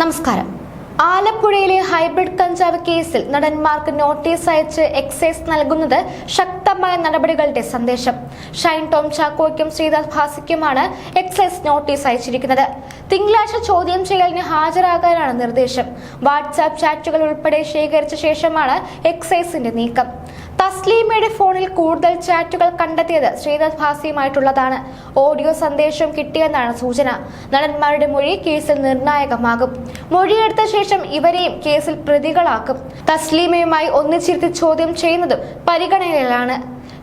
നമസ്കാരം. ആലപ്പുഴയിലെ ഹൈബ്രിഡ് കഞ്ചാവ് കേസിൽ നടന്മാർക്ക് നോട്ടീസ് അയച്ച് എക്സൈസ് നൽകുന്നത് ശക്തമായ നടപടികളുടെ സന്ദേശം. ഷൈൻ ടോം ചാക്കോയ്ക്കും ശ്രീനാഥ് ഭാസിക്കുമാണ് എക്സൈസ് നോട്ടീസ് അയച്ചിരിക്കുന്നത്. തിങ്കളാഴ്ച ചോദ്യം ചെയ്യലിന് ഹാജരാകാനാണ് നിർദ്ദേശം. വാട്സാപ്പ് ചാറ്റുകൾ ഉൾപ്പെടെ ശേഖരിച്ച ശേഷമാണ് എക്സൈസിന്റെ നീക്കം. തസ്ലീമയുടെ ഫോണിൽ കൂടുതൽ ചാറ്റുകൾ കണ്ടെത്തിയത് ശ്രീനാഥ് ഭാസിയുമായിട്ടുള്ളതാണ്. ഓഡിയോ സന്ദേശം കിട്ടിയെന്നാണ് സൂചന. നടന്മാരുടെ മൊഴി കേസിൽ നിർണായകമാകും. മൊഴിയെടുത്ത ശേഷം ഇവരെയും കേസിൽ പ്രതികളാക്കും. തസ്ലീമയുമായി ഒന്നിച്ചിരുത്തി ചോദ്യം ചെയ്യുന്നതും പരിഗണനയിലാണ്.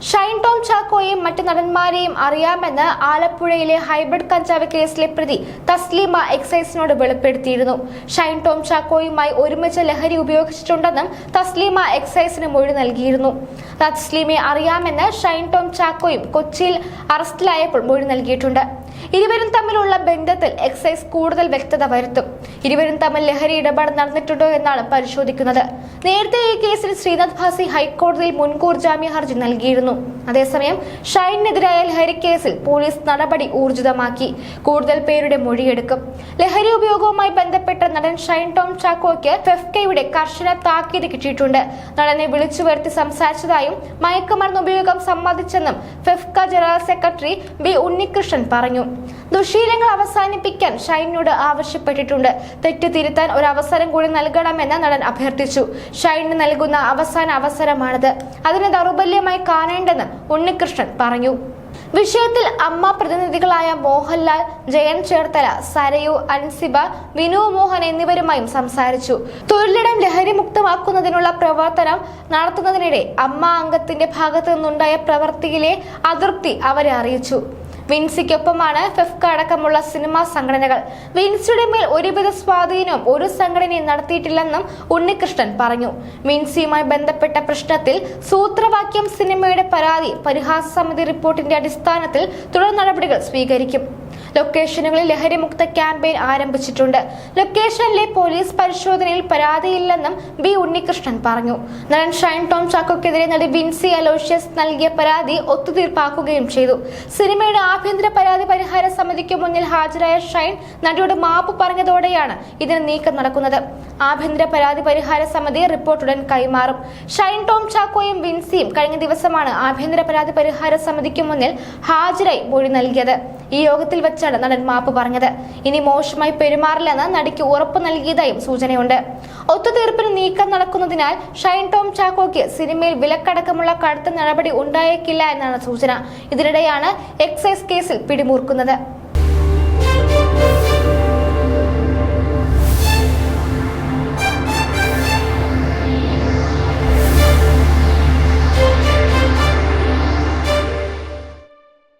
ഷൈൻ ടോം ചാക്കോയെയും മറ്റ് നടന്മാരെയും അറിയാമെന്ന് ആലപ്പുഴയിലെ ഹൈബ്രിഡ് കഞ്ചാവ് കേസിലെ പ്രതി തസ്ലീമ എക്സൈസിനോട് വെളിപ്പെടുത്തിയിരുന്നു. ഷൈൻ ടോം ചാക്കോയുമായി ഒരുമിച്ച് ലഹരി ഉപയോഗിച്ചിട്ടുണ്ടെന്നും തസ്ലീമ എക്സൈസിന് മൊഴി നൽകിയിരുന്നു. തസ്ലീമയെ അറിയാമെന്ന് ഷൈൻ ടോം ചാക്കോയും കൊച്ചിയിൽ അറസ്റ്റിലായപ്പോൾ മൊഴി നൽകിയിട്ടുണ്ട്. ഇരുവരും തമ്മിലുള്ള ബന്ധത്തിൽ എക്സൈസ് കൂടുതൽ വ്യക്തത വരുത്തും. ഇരുവരും തമ്മിൽ ലഹരി ഇടപാട് നടന്നിട്ടുണ്ടോ എന്നാണ് പരിശോധിക്കുന്നത്. നേരത്തെ ഈ കേസിൽ ശ്രീനാഥ് ഭാസി ഹൈക്കോടതിയിൽ മുൻകൂർ ജാമ്യ ഹർജി നൽകിയിരുന്നു. അതേസമയം ഷൈനെതിരായ ലഹരി കേസിൽ പോലീസ് നടപടി ഊർജിതമാക്കി. കൂടുതൽ പേരുടെ മൊഴിയെടുക്കും. ലഹരി ഉപയോഗവുമായി ബന്ധപ്പെട്ട നടൻ ഷൈൻ ടോം ചാക്കോയ്ക്ക് ഫെഫ്കയുടെ കർശന താക്കീത് കിട്ടിയിട്ടുണ്ട്. നടനെ വിളിച്ചു വരുത്തി സംസാരിച്ചതായും മയക്കുമരുന്ന് ഉപയോഗം സമ്മതിച്ചെന്നും FEFKA general secretary B Unnikrishnan പറഞ്ഞു. ദുശീലങ്ങൾ അവസാനിപ്പിക്കാൻ ഷൈനോട് ആവശ്യപ്പെട്ടിട്ടുണ്ട്. തെറ്റ് തിരുത്താൻ ഒരു അവസരം കൂടി നൽകണമെന്ന് നടൻ അഭ്യർത്ഥിച്ചു. ഷൈനിന് നൽകുന്ന അവസാന അവസരമാണിത്. അതിനെ ദൗർബല്യമായി കാണേണ്ടെന്ന് ഉണ്ണികൃഷ്ണൻ പറഞ്ഞു. വിഷയത്തിൽ അമ്മ പ്രതിനിധികളായ മോഹൻലാൽ ജയൻ ചേർത്തല സരയു അൻസിബ വിനു മോഹൻ എന്നിവരുമായും സംസാരിച്ചു. തൊഴിലിടം ലഹരി മുക്തമാക്കുന്നതിനുള്ള പ്രവർത്തനം നടത്തുന്നതിനിടെ അമ്മ അംഗത്തിന്റെ ഭാഗത്തു നിന്നുണ്ടായ പ്രവൃത്തിയിലെ അതൃപ്തി അവരെ അറിയിച്ചു. വിൻസിക്കൊപ്പമാണ് ഫെഫ്ക അടക്കമുള്ള സിനിമാ സംഘടനകൾ. വിൻസിയുടെ മേൽ ഒരുവിധ സ്വാധീനവും ഒരു സംഘടനയും നടത്തിയിട്ടില്ലെന്നും ഉണ്ണികൃഷ്ണൻ പറഞ്ഞു. വിൻസിയുമായി ബന്ധപ്പെട്ട പ്രശ്നത്തിൽ സൂത്രവാക്യം സിനിമയുടെ പരാതി പരിഹാസ സമിതി റിപ്പോർട്ടിന്റെ അടിസ്ഥാനത്തിൽ തുടർ നടപടികൾ സ്വീകരിക്കും. ലൊക്കേഷനുകളിൽ ലഹരിമുക്ത ക്യാമ്പയിൻ ആരംഭിച്ചിട്ടുണ്ട്. ലൊക്കേഷനിലെ പോലീസ് പരിശോധനയിൽ പരാതിയില്ലെന്നും ബി ഉണ്ണികൃഷ്ണൻ പറഞ്ഞു. നടൻ ഷൈൻ ടോം ചാക്കോക്കെതിരെ നടി വിൻസി അലോഷ്യസ് നൽകിയ പരാതി ഒത്തുതീർപ്പാക്കുകയും ചെയ്തു. സിനിമയുടെ ആഭ്യന്തര പരാതി പരിഹാര സമിതിക്ക് മുന്നിൽ ഹാജരായ ഷൈൻ നടിയോട് മാപ്പ് പറഞ്ഞതോടെയാണ് ഇതിന് നീക്കം നടക്കുന്നത്. ആഭ്യന്തര പരാതി പരിഹാര സമിതി റിപ്പോർട്ട് ഉടൻ കൈമാറും. ഷൈൻ ടോം ചാക്കോയും വിൻസിയും കഴിഞ്ഞ ദിവസമാണ് ആഭ്യന്തര പരാതി പരിഹാര സമിതിക്ക് മുന്നിൽ ഹാജരായി മൊഴി നൽകിയത്. ഈ യോഗത്തിൽ വെച്ചാണ് നടൻ മാപ്പ് പറഞ്ഞത്. ഇനി മോശമായി പെരുമാറില്ലെന്ന് നടിക്ക് ഉറപ്പ് നൽകിയതായും സൂചനയുണ്ട്. ഒത്തുതീർപ്പിന് നീക്കം നടക്കുന്നതിനാൽ ഷൈൻ ടോം ചാക്കോയ്ക്ക് സിനിമയിൽ വിലക്കടക്കമുള്ള കടുത്ത നടപടി ഉണ്ടായേക്കില്ല എന്നാണ് സൂചന. ഇതിനിടെയാണ് എക്സൈസ് കേസിൽ പിടിമൂർക്കുന്നത്